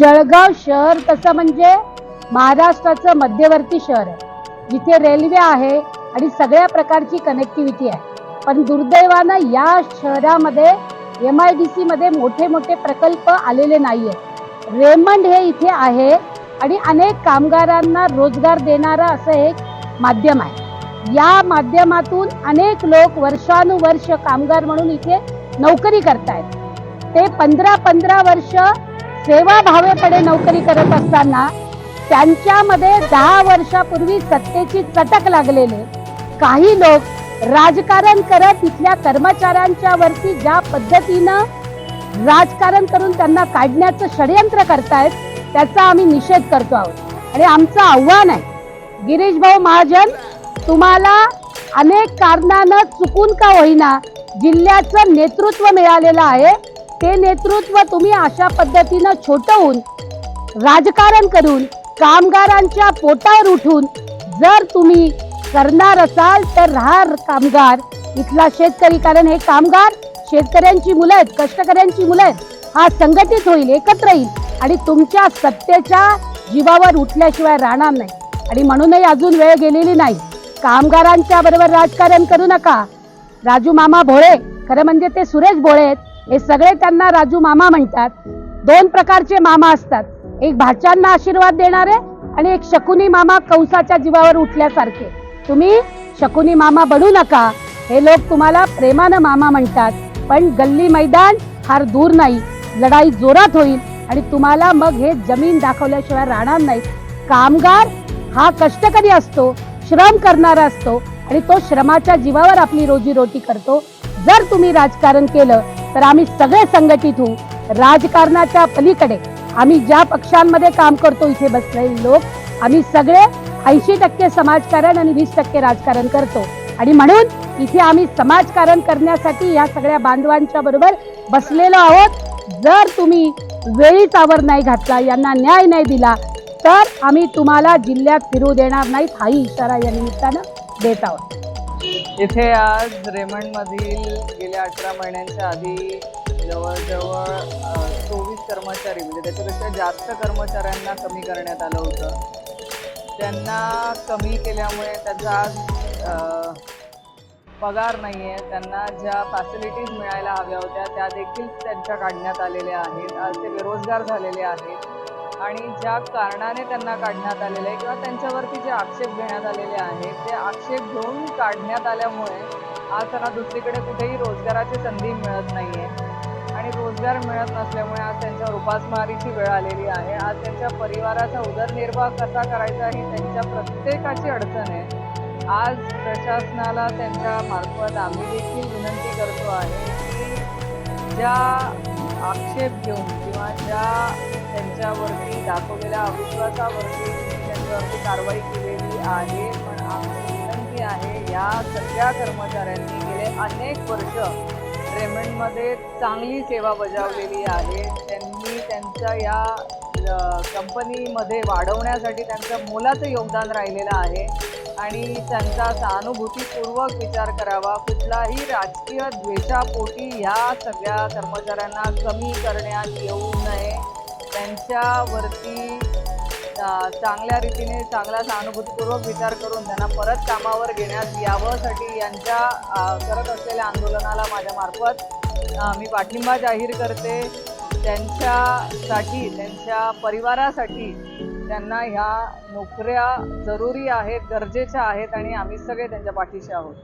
जळगाव शहर तसं म्हणजे महाराष्ट्राचं मध्यवर्ती शहर आहे. जिथे रेल्वे आहे आणि सगळ्या प्रकारची कनेक्टिव्हिटी आहे. पण दुर्दैवानं या शहरामध्ये एम आय डी सीमध्ये मोठे मोठे प्रकल्प आलेले नाही आहेत रेमंड हे इथे आहे आणि अनेक कामगारांना रोजगार देणारं असं एक माध्यम आहे. या माध्यमातून अनेक लोक वर्षानुवर्ष कामगार म्हणून इथे नोकरी करतायत. ते पंधरा पंधरा वर्ष सेवा भावेकडे नोकरी करत असताना त्यांच्यामध्ये दहा वर्षापूर्वी सत्तेची चटक लागलेले. काही लोक राजकारण करत इथल्या कर्मचाऱ्यांच्या वरती ज्या पद्धतीनं राजकारण करून त्यांना काढण्याचं षडयंत्र करतायत त्याचा आम्ही निषेध करतो आहोत. आणि आमचं आव्हान आहे गिरीश भाऊ महाजन तुम्हाला अनेक कारणानं चुकून का होईना जिल्ह्याचं नेतृत्व मिळालेलं आहे ते नेतृत्व तुम्ही अशा पद्धतीनं छोटवून राजकारण करून कामगारांच्या पोटावर उठून जर तुम्ही करणार असाल तर राहा कामगार. इथला शेतकरी कारण हे कामगार शेतकऱ्यांची मुलं आहेत कष्टकऱ्यांची मुलं आहेत. हा संघटित होईल एकत्र येईल आणि तुमच्या सत्तेच्या जीवावर उठल्याशिवाय राहणार नाही. आणि म्हणूनही अजून वेळ गेलेली नाही. कामगारांच्या बरोबर राजकारण करू नका. राजू मामा भोळे खरं म्हणजे ते सुरेश भोळे आहेत. हे सगळे त्यांना राजू मामा म्हणतात. दोन प्रकारचे मामा असतात. एक भाच्यांना आशीर्वाद देणारे आणि एक शकुनी मामा कंसाच्या जीवावर उठल्यासारखे. तुम्ही शकुनी मामा बनू नका. हे लोक तुम्हाला प्रेमानं मामा म्हणतात. पण गल्ली मैदान फार दूर नाही. लढाई जोरात होईल आणि तुम्हाला मग हे जमीन दाखवल्याशिवाय राहणार नाही कामगार हा कष्टकरी असतो? श्रम करणारा असतो आणि तो श्रमाच्या जीवावर आपली रोजीरोटी करतो. जर तुम्ही राजकारण केलं तर आम्ही सगळे संघटित होऊ. राजकारणाच्या पलीकडे आम्ही ज्या पक्षांमध्ये काम करतो इथे बसलेले लोक आम्ही सगळे ऐंशी टक्के समाजकारण आणि वीस टक्के राजकारण करतो. आणि म्हणून इथे आम्ही समाजकारण करण्यासाठी या सगळ्या बांधवांच्या बरोबर बसलेलो आहोत. जर तुम्ही वेळीच आवर नाही घातला यांना न्याय नाही दिला तर आम्ही तुम्हाला जिल्ह्यात फिरू देणार नाहीत हाही इशारा या निमित्तानं देत आहोत. इथे आज रेमंडमधील गेल्या अठरा महिन्यांच्या आधी जवळजवळ चोवीस कर्मचारी म्हणजे त्याच्यापेक्षा जास्त कर्मचाऱ्यांना कमी करण्यात आलं होतं. त्यांना कमी केल्यामुळे त्याचा आज पगार नाही आहे त्यांना ज्या फॅसिलिटीज मिळायला हव्या होत्या त्या देखील त्यांच्या काढण्यात आलेल्या आहेत. आज ते बेरोजगार झालेले आहेत. आणि ज्या कारणाने त्यांना काढण्यात आलेलं आहे किंवा त्यांच्यावरती जे आक्षेप घेण्यात आलेले आहेत ते आक्षेप घेऊन काढण्यात आल्यामुळे आज त्यांना दुसरीकडे कुठेही रोजगाराची संधी मिळत नाही आहे आणि रोजगार मिळत नसल्यामुळे आज त्यांच्यावर उपासमारीची वेळ आलेली आहे. आज त्यांच्या परिवाराचा उदरनिर्वाह कसा करायचा ही त्यांच्या प्रत्येकाची अडचण आहे. आज प्रशासनाला त्यांच्या मार्फत आम्ही देखील विनंती करतो आहे की ज्या आक्षेप घेऊन किंवा ज्या त्यांच्यावरती दाखवलेल्या अविश्वासावरती त्यांच्यावरती कारवाई केलेली आहे. पण आमची विनंती आहे या सगळ्या कर्मचाऱ्यांनी गेले अनेक वर्ष रेमंडमध्ये चांगली सेवा बजावलेली आहे. त्यांनी त्यांच्या या कंपनीमध्ये वाढवण्यासाठी त्यांचं मोलाचं योगदान राहिलेलं आहे. आणि त्यांचा सहानुभूतीपूर्वक विचार करावा. कुठलाही राजकीय द्वेषापोटी ह्या सगळ्या कर्मचाऱ्यांना कमी करण्यात येऊ नये. त्यांच्यावरती चांगल्या रीतीने चांगला सहानुभूतीपूर्वक विचार करून त्यांना परत कामावर घेण्यात यावंसाठी यांच्या करत असलेल्या आंदोलनाला माझ्यामार्फत मी पाठिंबा जाहीर करते. त्यांच्यासाठी त्यांच्या परिवारासाठी त्यांना ह्या नोकऱ्या जरुरी आहेत गरजेच्या आहेत आणि आम्ही सगळे त्यांच्या पाठीशी आहोत.